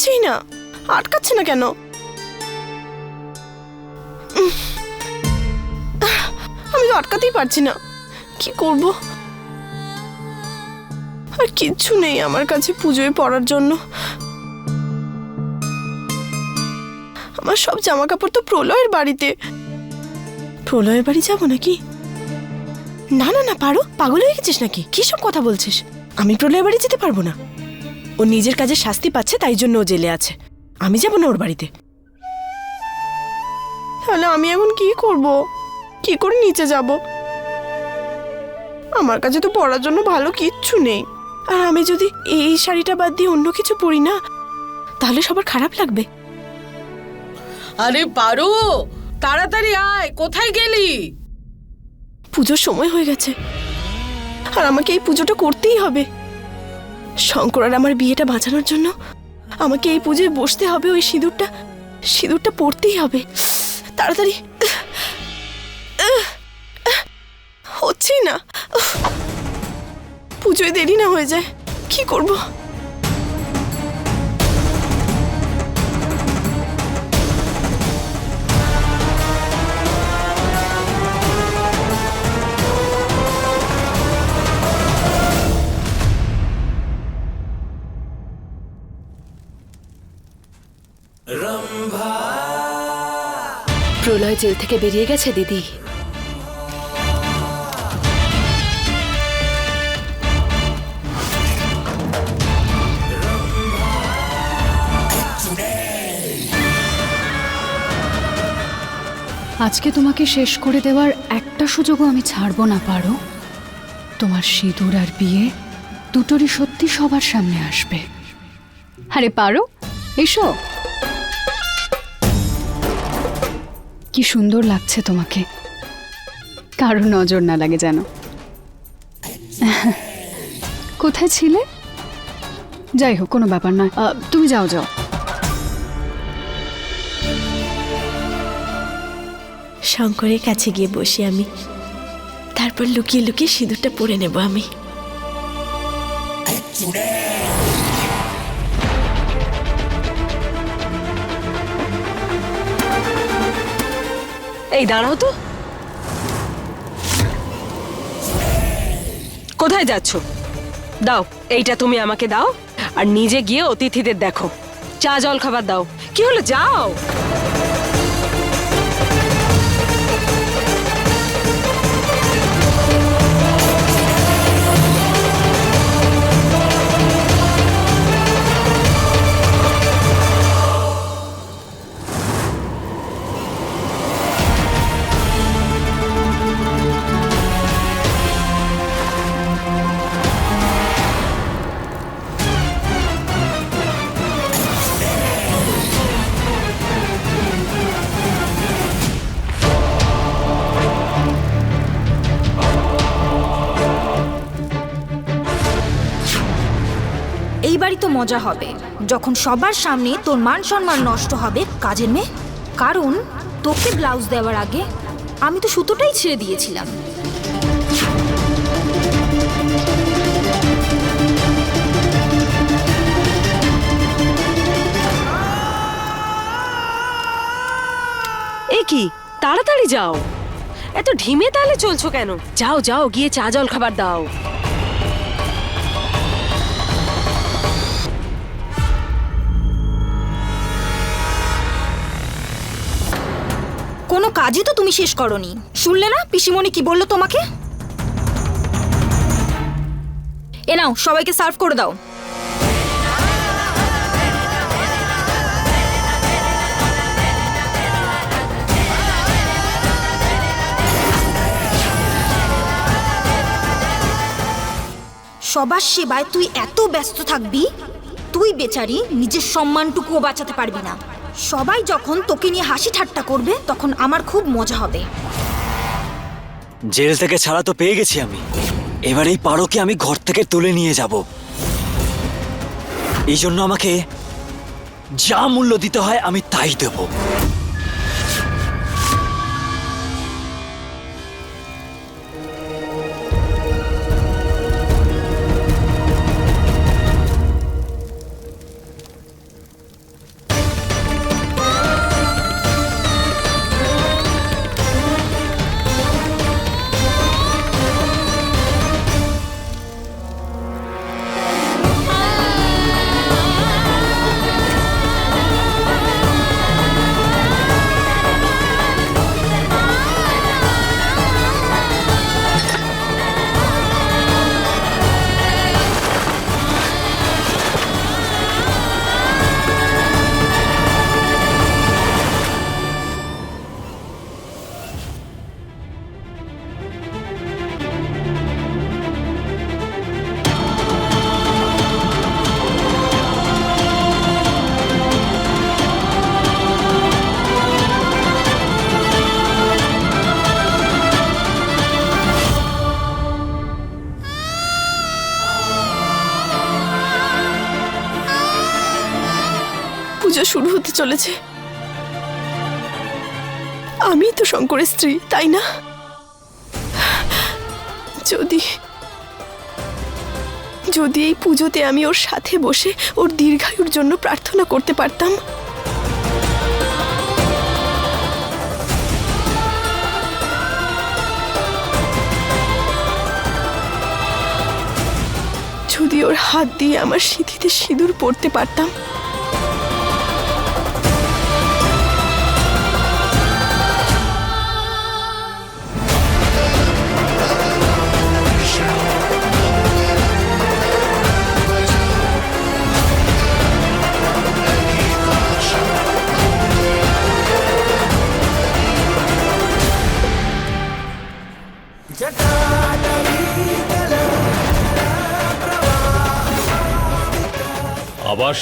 এটা না। আটকাচ্ছে না কেন? আমি তো আটকাতেই পারছি না। কি করব? আর কিচ্ছু নেই আমার কাছে পুজোয় পড়ার জন্য। আমার সব জামা কাপড় তো প্রলয়ের বাড়িতে। প্রলয়ের বাড়ি যাব নাকি? না না না পারো পাগল হয়ে গেছিস নাকি? কি সব কথা বলছিস? আমি প্রলয়ের বাড়ি যেতে পারব না। ও নিজের কাজে শাস্তি পাচ্ছে তাই জন্য ও জেলে আছে। আমি যাব না ওর বাড়িতে। তাহলে আমি এখন কি করব? কি করে নিচে যাব? আমার কাছে তো পড়ার জন্য ভালো কিচ্ছু নেই। আর আমি যদি এই শাড়িটা বাদ দিয়ে অন্য কিছু পরি না তাহলে সবার খারাপ লাগবে। আরে পারো! তাড়াতাড়ি আয়! কোথায় গেলি? পুজোর সময় হয়ে গেছে। আর আমাকে এই পুজোটা করতেই হবে। শঙ্কর আর আমার বিয়েটা বাঁচানোর জন্য আমাকে এই পুজোয় বসতে হবে, ওই সিঁদুরটা সিঁদুরটা পড়তেই হবে। তাড়াতাড়ি। হচ্ছেই না। পুজোয় দেরি না হয়ে যায়। কি করব? প্রলয় জেল থেকে বেরিয়ে গেছে দিদি। আজকে তোমাকে শেষ করে দেওয়ার একটা সুযোগও আমি ছাড়বো না পারো। তোমার সিঁদুর আর বিয়ে দুটোরই সত্যি সবার সামনে আসবে। আরে পারো এসো। কি সুন্দর লাগছে তোমাকে। কারও নজর না লাগে যেন। কোথায় ছিলে? যাই হোক, কোনো ব্যাপার নয়। তুমি যাও যাও। শঙ্করের কাছে গিয়ে বসি আমি। তারপর লুকিয়ে লুকিয়ে সিঁদুরটা পরে নেব আমি। এই, দাঁড়াও তো। কোথায় যাচ্ছ? দাও, এইটা তুমি আমাকে দাও, আর নিজে গিয়ে অতিথিদের দেখো। চা জল খাবার দাও। কি হলো? যাও। মজা হবে। যখন সবার সামনে তোর মান সম্মান নষ্ট হবে, কাজের মেয়ে, কারণ তোকে ব্লাউজ দেওয়ার আগে আমি তো সুতোটাই ছেড়ে দিয়েছিলাম। কি? তাড়াতাড়ি যাও। এত ঢিমে তালে চলছো কেন? যাও যাও, গিয়ে চা জল খাবার দাও। কোনো কাজই তো তুমি শেষ করনি। শুনলে না? পিসিমণি কি বলল তোমাকে? এ নাও, সবাইকে সার্ভ করে দাও। সবার সেবায় তুই এত ব্যস্ত থাকবি, তুই বেচারি নিজের সম্মানটুকুও বাঁচাতে পারবি না। সবাই যখন তোকে নিয়ে হাসি ঠাট্টা করবে, তখন আমার খুব মজা হবে। জেল থেকে ছাড়া তো পেয়ে গেছি আমি। এবার এই পারোকে আমি ঘর থেকে তুলে নিয়ে যাব। এই জন্য আমাকে যা মূল্য দিতে হয় আমি তাই দেব। পুজো শুরু হতে চলেছে। আমি তো শঙ্করের স্ত্রী, তাই না? যদি যদি এই পুজোতে আমি ওর সাথে বসে ওর দীর্ঘায়ুর জন্য প্রার্থনা করতে পারতাম। যদি ওর হাত দিয়ে আমার সিঁথিতে সিঁদুর পরতে পারতাম।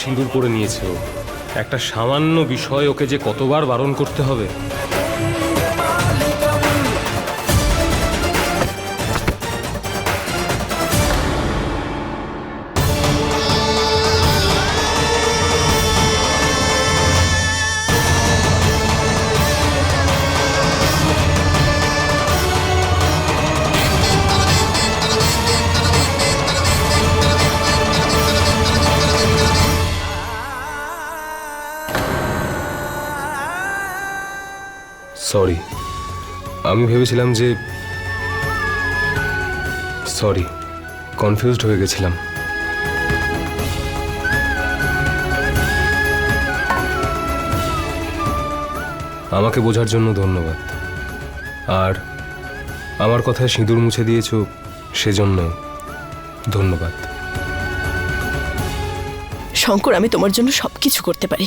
সিঁদুর পরে নিয়েছে একটা সামান্য বিষয় ওকে যে কতবার বারণ করতে হবে। সরি আমি ভেবেছিলাম যে সরি কনফিউজড হয়ে গেছিলাম। আমাকে বোঝার জন্য ধন্যবাদ। আর আমার কথায় সিঁদুর মুছে দিয়েছ সেজন্য ধন্যবাদ। শঙ্কর, আমি তোমার জন্য সবকিছু করতে পারি।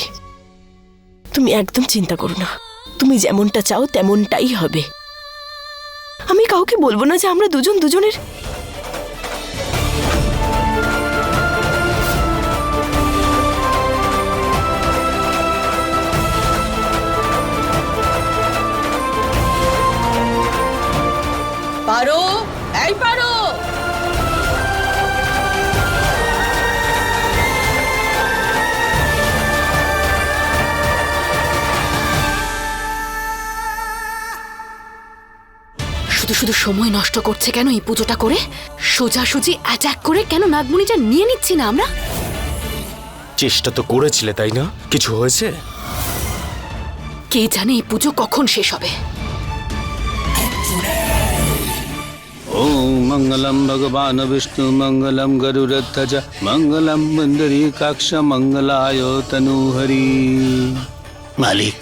তুমি একদম চিন্তা করো না। তুমি যেমনটা চাও তেমনটাই হবে। আমি কাউকে বলব না যে আমরা দুজন দুজনের। পারো? শুধু শুধু সময় নষ্ট করছে কেন এই পুজোটা করে সোজাসুজি অ্যাটাক করে কেন নাগমণিটা নিয়ে নিচ্ছি না আমরা চেষ্টা তো করেছিলে তাই না কিছু হয়েছে কে জানে এই পুজো কখন শেষ হবে ॐ मङ्गलं भगवान् विष्णु मङ्गलं गरुरध्वज मङ्गलं काक्ष মঙ্গলায় তনুহরি মালিক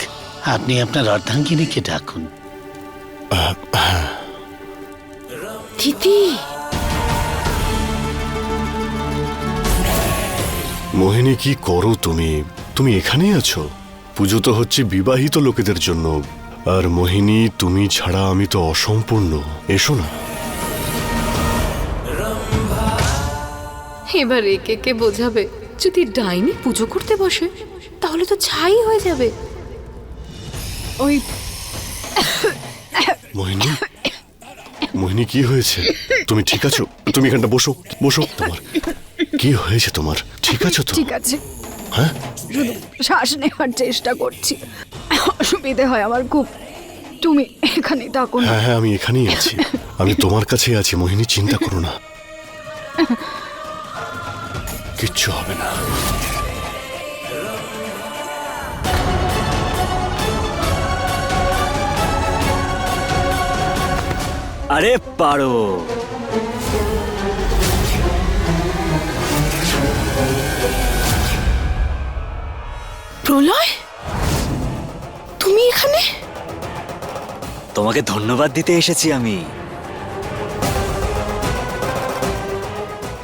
আপনি আপনার অর্ধাঙ্গিনীকে ডাকুন দিদি মোহিনী কি করো তুমি? তুমি এখানেই আছো? পুজো তো হচ্ছে বিবাহিত লোকেদের জন্য। আর মোহিনী তুমি ছাড়া আমি তো অসম্পূর্ণ। এসো না। এবার একে কে বোঝাবে? যদি ডাইনি পুজো করতে বসে তাহলে তো ছাই হয়ে যাবে। ওই মোহিনী মোহিনী কি হয়েছে? তুমি ঠিক আছো? তুমি এখানটা বসো বসো তোমার। কি হয়েছে তোমার? ঠিক আছো তো? ঠিক আছে। হ্যাঁ? শুধু শ্বাস নেওয়ার চেষ্টা করছি। অসুবিধে হয় আমার খুব। তুমি এখানে থাকো না। হ্যাঁ হ্যাঁ আমি এখানেই আছি। আমি তোমার কাছেই আছি মোহিনী চিন্তা করো না। কিচ্ছু হবে না। আরে পারো। প্রলয় তুমি এখানে? তোমাকে ধন্যবাদ দিতে এসেছি আমি।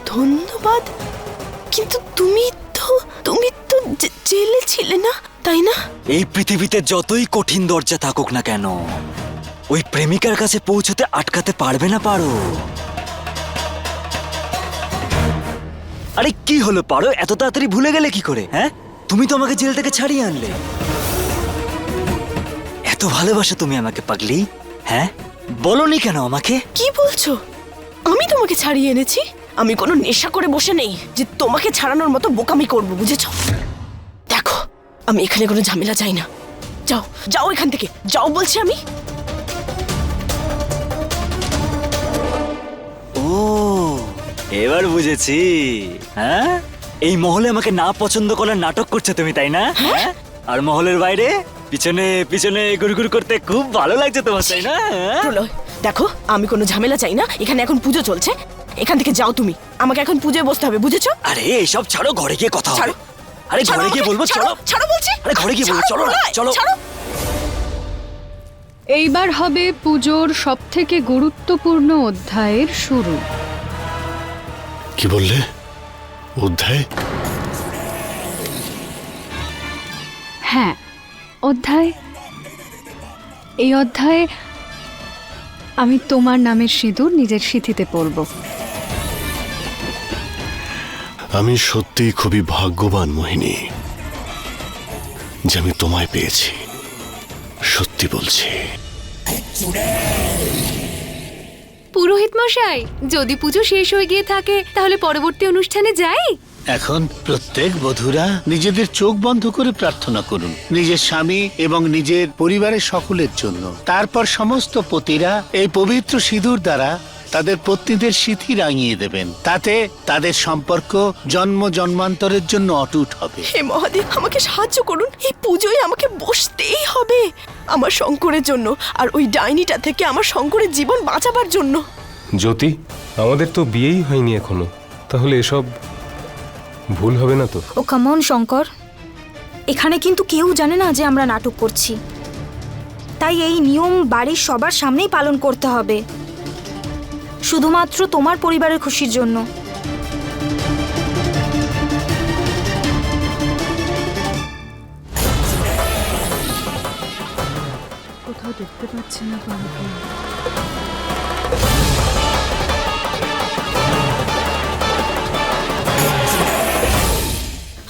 ধন্যবাদ? কিন্তু তুমি তো তুমি তো জেলে ছিলে না তাই না? এই পৃথিবীতে যতই কঠিন দরজা থাকুক না কেন ওই প্রেমিকার কাছে পৌঁছতে আটকাতে পারবে না পারো। আরে কি হলো পারো? এত তাড়াতাড়ি ভুলে গেলে কি করে হ্যাঁ? তুমি তো আমাকে জেল থেকে ছাড়িয়ে আনলে। এত ভালোবাসো তুমি আমাকে, পাগলি হ্যাঁ? বলনি কেন আমাকে? কি বলছো? আমি তোমাকে ছাড়িয়ে এনেছি? আমি কোনো নেশা করে বসে নেই যে তোমাকে ছাড়ানোর মতো বোকামি করব, বুঝেছ? দেখো, আমি এখানে কোনো ঝামেলা চাই না। যাও যাও এখান থেকে। যাও বলছি আমি। এবার বুঝেছি। হ্যাঁ? এই মহলে আমাকে না পছন্দ করার নাটক করছ তুমি তাই না? হ্যাঁ। আর মহলের বাইরে পিছনে পিছনে গুড়গুড় করতে খুব ভালো লাগছে তোমার তাই না? হ্যাঁ? প্রলয় দেখো আমি কোনো ঝামেলা চাই না এখানে এখন পুজো চলছে। এখান থেকে যাও তুমি আমাকে এখন পুজোয় বসতে হবে বুঝেছ? আরে এইসব ছাড়ো ঘরে গিয়ে কথা হবে। আরে ঘরে গিয়ে বলব ছাড়ো, চলো। ছাড়ো বলছি। আরে ঘরে গিয়ে বলব চলো চলো। ছাড়ো। এইবার হবে পুজোর সব থেকে গুরুত্বপূর্ণ অধ্যায়ের শুরু। কি বললে? অধ্যায়? হ্যাঁ অধ্যায়। এই অধ্যায়ে আমি তোমার নামের সিঁদুর নিজের সিঁথিতে পরব। আমি সত্যিই খুবই ভাগ্যবান মোহিনী যে আমি তোমায় পেয়েছি। সত্যি বলছি। পুরোহিত মশাই যদি পুজো শেষ হয়ে গিয়ে থাকে তাহলে পরবর্তী অনুষ্ঠানে যাই? এখন প্রত্যেক বধুরা নিজেদের চোখ বন্ধ করে প্রার্থনা করুন নিজের স্বামী এবং নিজের পরিবারের সকলের জন্য। তারপর সমস্ত পতিরা এই পবিত্র সিঁদুর দ্বারা তাদের পত্নীদের সিথি রাঙিয়ে দেবেন। তাতে তাদের সম্পর্ক জন্ম জন্মান্তরের জন্য অটুট হবে। হে মহাদেব আমাকে সাহায্য করুন। এই পুজোয় আমাকে বসতেই হবে। আমার শঙ্করের জন্য আর ওই ডাইনিটা থেকে আমার শঙ্করের জীবন বাঁচাবার জন্য। জ্যোতি আমাদের তো বিয়েই হয়নি এখনও। তাহলে এসব ভুল হবে না তো? Oh come on Shankar. এখানে কিন্তু কেউ জানে না যে আমরা নাটক করছি। তাই এই নিয়ম বাড়ির সবার সামনেই পালন করতে হবে। শুধুমাত্র তোমার পরিবারের খুশির জন্য। কোথাও দেখতে পাচ্ছি না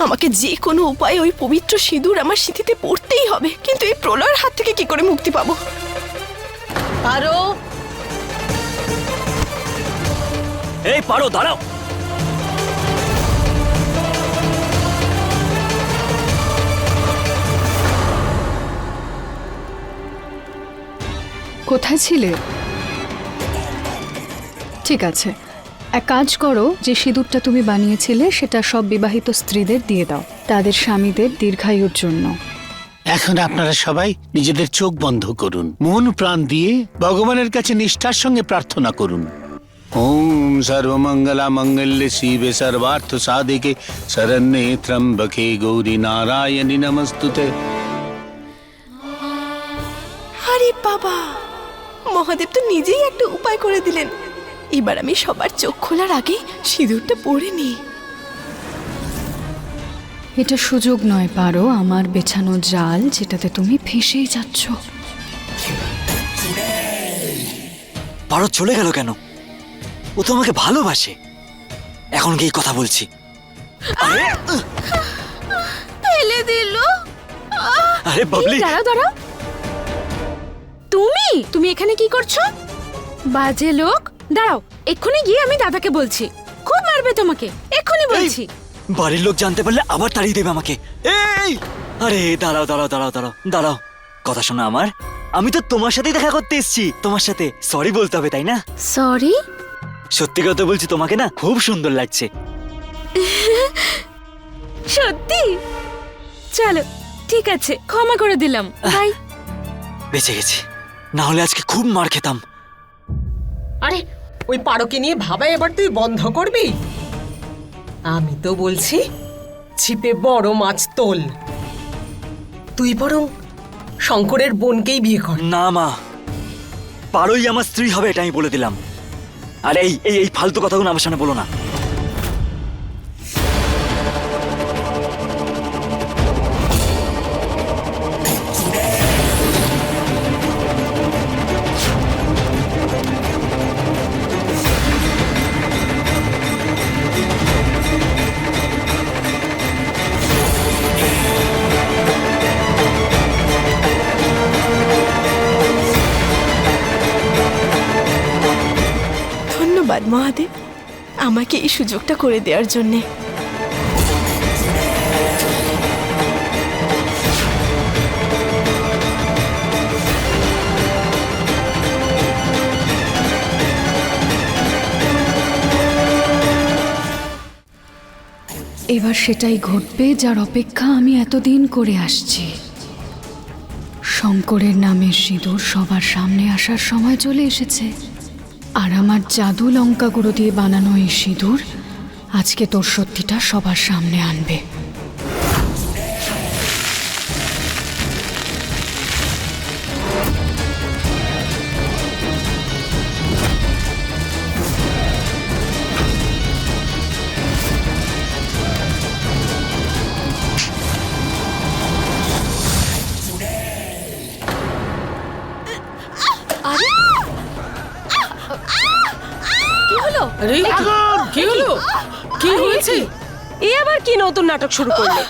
আমাকে। যে কোনো উপায়ে ওই পবিত্র সিঁদুর আমার সিঁথিতে পড়তেই হবে কিন্তু এই প্রলয়ের হাত থেকে কি করে মুক্তি পাবো? পারো এই পারো দাঁড়াও। কোথায় ছিলে? ঠিক আছে। এক কাজ করো যে সিঁদুরটা তুমি বানিয়েছিলে সেটা সব বিবাহিত স্ত্রীদের দিয়ে দাও তাদের স্বামীদের দীর্ঘায়ুর জন্য। এখন আপনারা সবাই নিজেদের চোখ বন্ধ করুন মন প্রাণ দিয়ে ভগবানের কাছে নিষ্ঠার সঙ্গে প্রার্থনা করুন। ওম সর্বমঙ্গলা মঙ্গল্যে শিবে সর্বার্থ সাধিকে শরণ্যে ত্রম্বকে গৌরী নারায়ণী নমস্তুতে আরে বাবা মহাদেব তো নিজেই একটা উপায় করে দিলেন। এবার আমি সবার চোখ খোলার আগে সিঁদুরটা পরে নিই। এটা সুযোগ নয় পারো আমার বেছানো জাল যেটাতে তুমি ফেসেই যাচ্ছ। পারো চলে গেল কেন? ও তো আমাকে ভালোবাসে। এখন গিয়ে কথা বলছি। ফেলে দিল। আরে বাবলি। দাঁড়াও দাঁড়াও। তুমি? তুমি এখানে কি করছ? বাজে লোক। দাঁড়াও এক্ষুনি গিয়ে আমি দাদাকে বলছি। খুব মারবে তোমাকে। এক্ষুনি বলছি। বাড়ির লোক জানতে পারলে আবার তাড়িয়ে দেবে আমাকে। এই আরে দাঁড়াও দাঁড়াও দাঁড়াও দাঁড়াও দাঁড়াও। কথা শোনো আমার। আমি তো তোমার সাথেই দেখা করতে এসেছি। তোমার সাথে। সরি বলতে হবে তাই না? সরি? সত্যি কথা বলছি তোমাকে না? খুব সুন্দর লাগছে। সত্যি? চলো ঠিক আছে ক্ষমা করে দিলাম। বাই বেঁচে গেছি। না হলে আজকে খুব মার খেতাম। আরে ওই পারোকে নিয়ে ভাবা এবার তুই বন্ধ করবি? আমি তো বলছি ছিপে বড় মাছ তোল। তুই বরং শঙ্করের বোনকেই বিয়ে কর। না মা পারোই আমার স্ত্রী হবে এটা আমি বলে দিলাম। আর এই এই ফালতু কথাগুলো আমার সামনে বলো না। আমাকে এই সুযোগটা করে দেওয়ার জন্যে। এবার সেটাই ঘটবে যার অপেক্ষা আমি এতদিন করে আসছি। শঙ্করের নামের সিঁদুর সবার সামনে আসার সময় চলে এসেছে। আর আমার জাদু লঙ্কা গুঁড়ো দিয়ে বানানো এই সিঁদুর, আজকে তোর সত্যিটা সবার সামনে আনবে। নাটক শুরু করলে।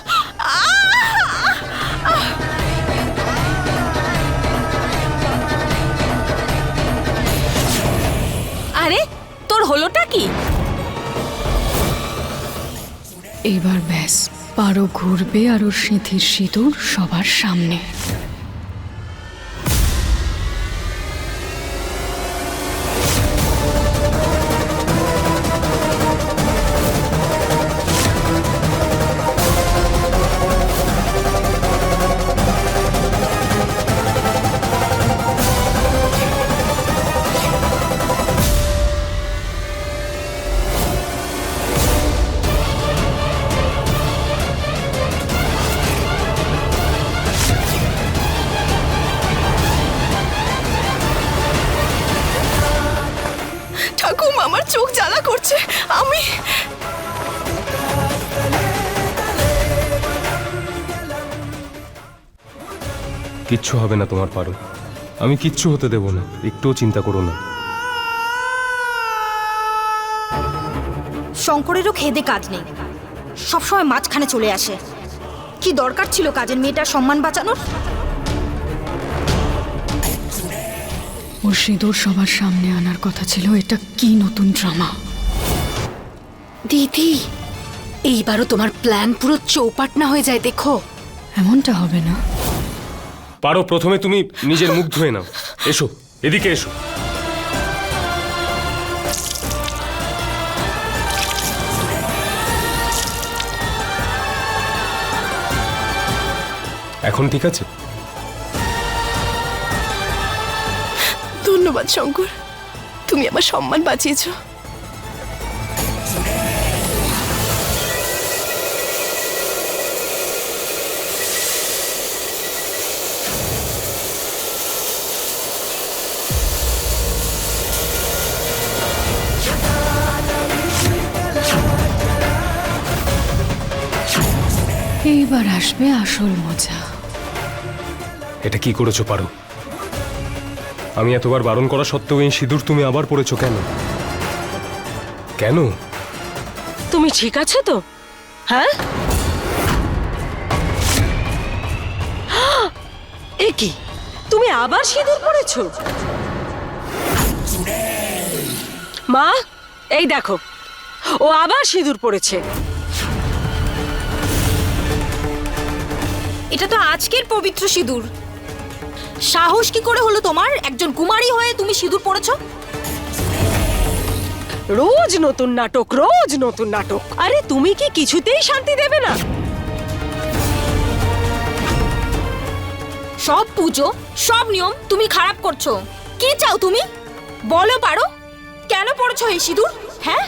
আরে, তোর হলোটা কি? এইবার ব্যাস, পারো ঘুরবে আর ওর সিঁথির সিঁদুর সবার সামনে। কিচ্ছু হবে না তোমার পারো আমি কিচ্ছু হতে দেব না একটুও চিন্তা করো না। শঙ্করেরও খেদে কাজ নেই। সবসময় মাঝখানে চলে আসে। কি দরকার ছিল কাজের মেয়েটার সম্মান বাঁচানোর? ওর সিঁদুর সবার সামনে আনার কথা ছিল এটা কি নতুন ড্রামা? দিদি এইবারও তোমার প্ল্যান পুরো চৌপাট না হয়ে যায় দেখো। এমনটা হবে না। পারো, প্রথমে তুমি নিজের মুখ ধুয়ে নাও। এসো, এদিকে এসো। এখন ঠিক আছে? ধন্যবাদ, শঙ্কর। তুমি আমার সম্মান বাঁচিয়েছো। এইবার আসবে আসল মজা। এটা কি করেছ পারো? আমি এতবার বারণ করা সত্ত্বেও এই সিঁদুর তুমি আবার পড়েছো কেন? কেন? তুমি ঠিক আছো তো? হ্যাঁ? এ কি? তুমি আবার সিঁদুর পড়েছো? মা এই দেখো। ও আবার সিঁদুর পড়েছে। এটা তো আজকের পবিত্র সিঁদুর। সাহস কি করে হলো তোমার? একজন কুমারী হয়ে তুমি সিঁদুর পড়েছ? রোজ নতুন নাটক রোজ নতুন নাটক। আরে তুমি কি কিছুতেই শান্তি দেবে না? সব পুজো সব নিয়ম তুমি খারাপ করছ। কি চাও তুমি? বলো পারো। কেন পড়েছো এই সিঁদুর? হ্যাঁ?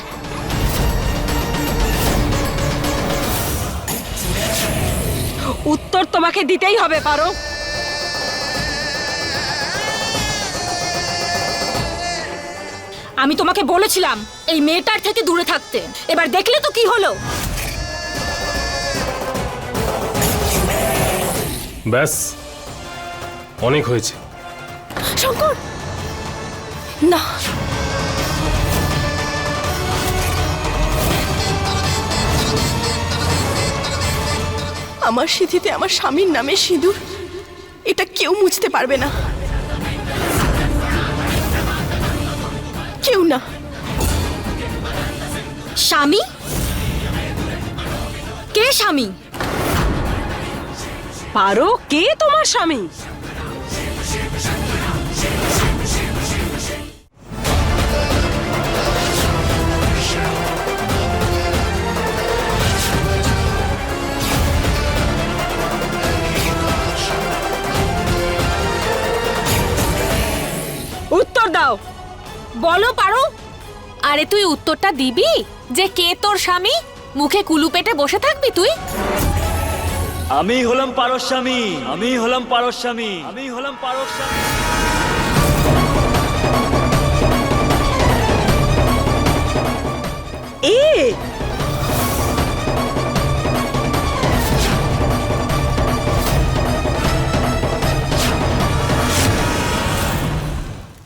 উত্তর তোমাকে দিতেই হবে পারো। আমি তোমাকে বলেছিলাম এই মেয়েটার থেকে দূরে থাকতে। এবার দেখলে তো কি হলো? ব্যাস অনেক হয়েছে। শঙ্কর! না আমার সিঁথিতে আমার স্বামীর নামে সিঁদুর এটা কেউ মুছতে পারবে না। কেউ না। স্বামী? কে স্বামী? পারো কে তোমার স্বামী? বলো পারো। আরে তুই উত্তরটা দিবি? যে কে তোর স্বামী? মুখে কুলু পেটে বসে থাকবি তুই? আমি হলাম পারস্বামী আমি হলাম পারস্বামী আমি হলাম পারস্বামী এ